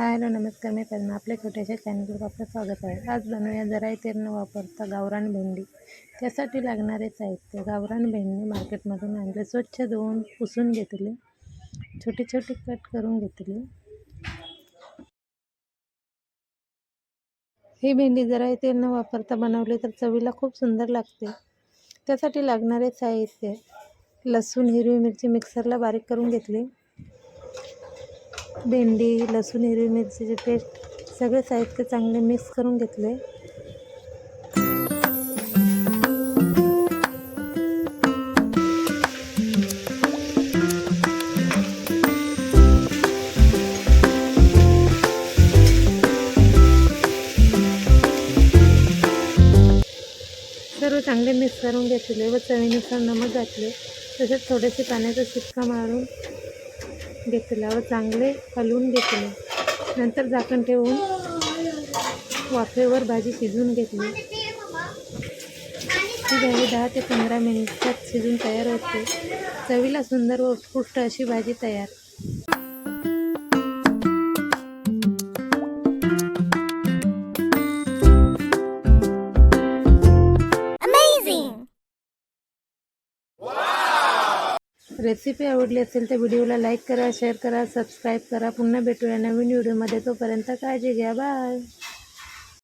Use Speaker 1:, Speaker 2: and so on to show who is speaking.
Speaker 1: Hi hello नमस्कार मी पद्मा आपल्या छोट्याशा चॅनलवर आपलं स्वागत आहे. आज बनवूया जराही तेल न वापरता गावरान भेंडी. त्यासाठी लागणारे साहित्य गावरान भेंडी मार्केटमधून आणले. स्वच्छ धुवून पुसून घेतले. छोटी छोटी कट करून घेतली. ही भेंडी जराही तेल न वापरता बनवली तर चवीला खूप सुंदर लागते. त्यासाठी लागणारे साहित्य लसूण हिरवी मिरची मिक्सरला बारीक करून घेतली. भेंडी लसूण हिरवी मिरचीचे पेस्ट सगळे साहित्य चांगले मिक्स करून घेतले. सर्व चांगले मिक्स करून घेतले व चवीनुसार नमक घातले. तसेच थोडेसे पाण्याचा शिक्का मारून घेतल्यावर व चांगले हलवून घेतले. नंतर झाकण ठेवून वाफेवर भाजी शिजवून घेतली. ही भाजी दहा ते पंधरा मिनिटात शिजून तयार होते. चवीला सुंदर व उत्कृष्ट अशी भाजी तयार. रेसिपी आवडली असेल तर व्हिडिओला लाईक करा शेअर करा सबस्क्राईब करा. पुन्हा भेटूया नवीन व्हिडिओमध्ये तोपर्यंत काळजी घ्या. बाय